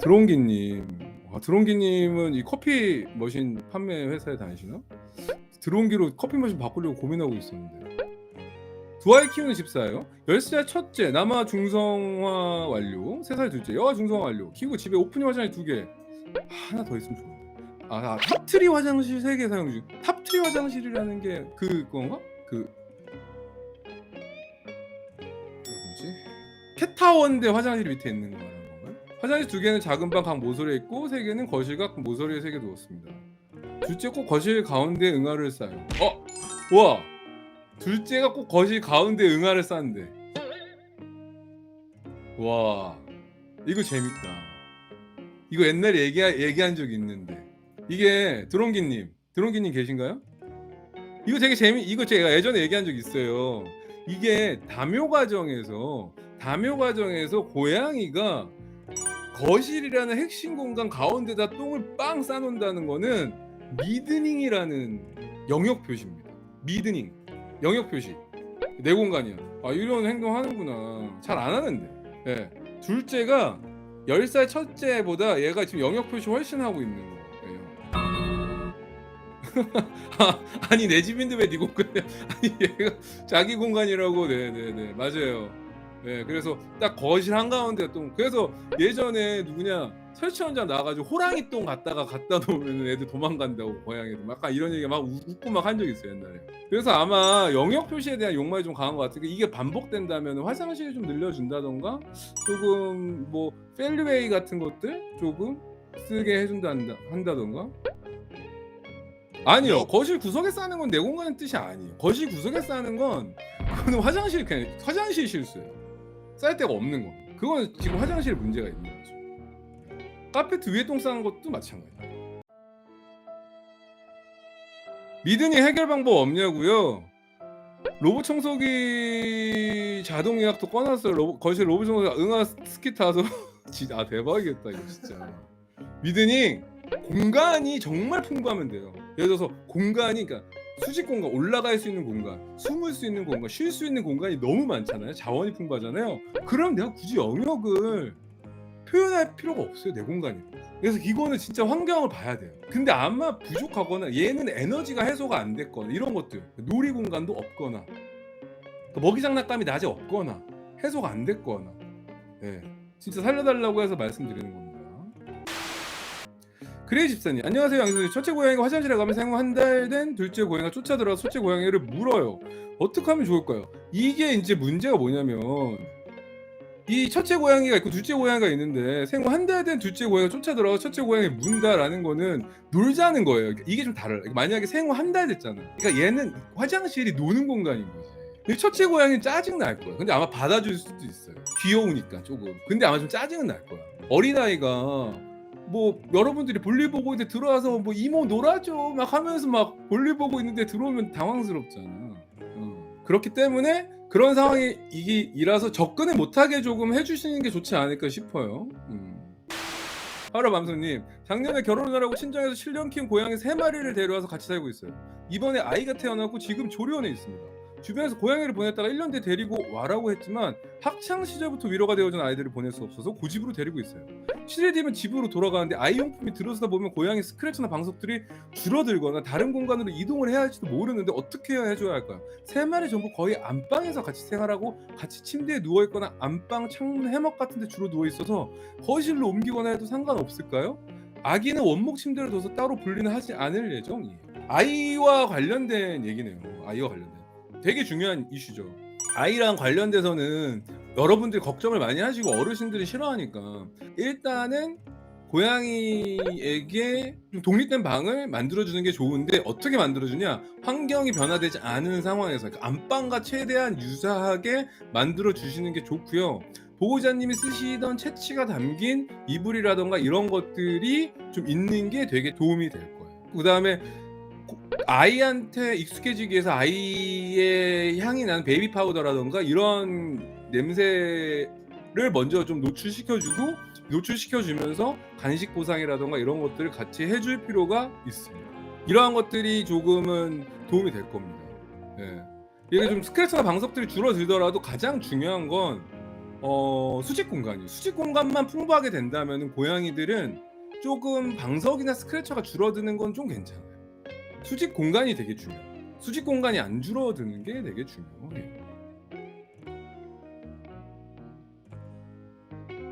드론기님, 아, 드론기님은 이 커피 머신 판매 회사에 다니시나? 드론기로 커피 머신 바꾸려고 고민하고 있었는데. 두 아이 키우는 집사예요. 10살 첫째, 남아 중성화 완료. 3살 둘째, 여아 중성화 완료. 키우고 집에 오프닝 화장실 두 개. 하나 더 있으면 좋은데. 아, 아, 탑트리 화장실 세 개 사용 중. 탑트리 화장실이라는 게 그건가? 그그 캣타워인데 화장실 밑에 있는 거라는 건가요? 화장실 두 개는 작은 방 각 모서리에 있고 세 개는 거실과 각 모서리에 세개 두었습니다. 둘째 꼭 거실 가운데 응아를 싸요. 어, 와, 둘째가 꼭 거실 가운데 응아를 쌌는데. 와, 이거 재밌다. 이거 옛날에 얘기 얘기한 적 있는데 이게 드론기님, 드론기님 계신가요? 이거 되게 재미, 이거 제가 예전에 얘기한 적 있어요. 이게 다묘 과정에서 다묘 과정에서 고양이가 거실이라는 핵심 공간 가운데다 똥을 빵 싸놓는다는 거는 미드닝이라는 영역 표시입니다. 미드닝 영역 표시 내 공간이야. 아 이런 행동 하는구나. 잘 안 하는데. 예. 둘째가 10살 첫째보다 얘가 지금 영역 표시 훨씬 하고 있는 거예요. 아, 아니 내 집인데 왜 네 공간이야? 아니 얘가 자기 공간이라고 네네네 맞아요. 네 그래서 딱 거실 한 가운데 똥. 그래서 예전에 누구냐 설치원장 나와가지고 호랑이 똥 갖다가 갖다 놓으면 애들 도망간다고 고양이들 막 약간 이런 얘기 막 웃- 웃고 막 한 적 있어요 옛날에. 그래서 아마 영역 표시에 대한 욕망이 좀 강한 것 같아요. 이게 반복된다면 화장실을 좀 늘려준다던가 조금 뭐 펠리웨이 같은 것들 조금 쓰게 해준다 한다, 한다던가 아니요 거실 구석에 싸는 건 내 공간의 뜻이 아니에요 거실 구석에 싸는 건 그거는 화장실 그냥 화장실 실수예요 쌀 데가 없는 거. 그건 지금 화장실에 문제가 있는 거죠. 카페트 위에 똥 싸는 것도 마찬가지예요 미드니 해결 방법 없냐고요? 로봇 청소기 자동 예약도 꺼놨어요. 로봇, 거실 로봇 청소기 응아 스키 타서 진짜 아 대박이겠다 이거 진짜. 미드니 공간이 정말 풍부하면 돼요. 예를 들어서 공간이 그러니까 수직 공간, 올라갈 수 있는 공간, 숨을 수 있는 공간, 쉴 수 있는 공간이 너무 많잖아요. 자원이 풍부하잖아요. 그럼 내가 굳이 영역을 표현할 필요가 없어요. 내 공간이. 그래서 이거는 진짜 환경을 봐야 돼요. 근데 아마 부족하거나 얘는 에너지가 해소가 안 됐거나 이런 것들 놀이 공간도 없거나 또 먹이 장난감이 낮에 없거나 해소가 안 됐거나 예, 진짜 살려달라고 해서 말씀드리는 겁니다. 그레이 집사님 안녕하세요 양선생 첫째 고양이가 화장실에 가면 생후 한 달 된 둘째 고양이가 쫓아들어서 첫째 고양이를 물어요. 어떻게 하면 좋을까요? 이게 이제 문제가 뭐냐면 이 첫째 고양이가 있고 둘째 고양이가 있는데 생후 한 달 된 둘째 고양이가 쫓아들어서 첫째 고양이 문다라는 거는 놀자는 거예요. 이게 좀 달라요 만약에 생후 한 달 됐잖아. 그러니까 얘는 화장실이 노는 공간인 거지. 첫째 고양이는 짜증 날 거야. 근데 아마 받아줄 수도 있어요. 귀여우니까 조금. 근데 아마 좀 짜증은 날 거야. 어린아이가 뭐 여러분들이 볼일 보고 있는데 들어와서 뭐 이모 놀아줘 막 하면서 막 볼일 보고 있는데 들어오면 당황스럽잖아. 어. 그렇기 때문에 그런 상황이 이라서 접근을 못하게 조금 해주시는 게 좋지 않을까 싶어요. 음. 하루 밤송님 작년에 결혼을 하고 친정에서 7년 키운 고양이 3 마리를 데려와서 같이 살고 있어요. 이번에 아이가 태어났고 지금 조리원에 있습니다. 주변에서 고양이를 보냈다가 1년 뒤에 데리고 와라고 했지만 학창 시절부터 위로가 되어준 아이들을 보낼 수 없어서 고집으로 데리고 있어요. 7일 뒤면 집으로 돌아가는데 아이 용품이 들어서다 보면 고양이 스크래치나 방석들이 줄어들거나 다른 공간으로 이동을 해야 할지도 모르는데 어떻게 해야 해줘야 할까요? 세 마리 전부 거의 안방에서 같이 생활하고 같이 침대에 누워 있거나 안방 창문 해먹 같은데 주로 누워 있어서 거실로 옮기거나 해도 상관없을까요? 아기는 원목 침대를 둬서 따로 분리는 하지 않을 예정이에요. 아이와 관련된 얘기네요. 아이와 관련된. 되게 중요한 이슈죠. 아이랑 관련돼서는 여러분들이 걱정을 많이 하시고 어르신들이 싫어하니까 일단은 고양이에게 좀 독립된 방을 만들어주는 게 좋은데 어떻게 만들어주냐? 환경이 변화되지 않은 상황에서 그러니까 안방과 최대한 유사하게 만들어주시는 게 좋고요. 보호자님이 쓰시던 채취가 담긴 이불이라던가 이런 것들이 좀 있는 게 되게 도움이 될 거예요. 그 다음에 아이한테 익숙해지기 위해서 아이의 향이 난 베이비 파우더라던가 이런 냄새를 먼저 좀 노출시켜주고 노출시켜주면서 간식 보상이라던가 이런 것들을 같이 해줄 필요가 있습니다. 이러한 것들이 조금은 도움이 될 겁니다. 예. 이게 좀 스크래치나 방석들이 줄어들더라도 가장 중요한 건 어, 수직 공간이에요. 수직 공간만 풍부하게 된다면 고양이들은 조금 방석이나 스크래처가 줄어드는 건 좀 괜찮아요. 수직 공간이 되게 중요해요. 수직 공간이 안 줄어드는 게 되게 중요해요.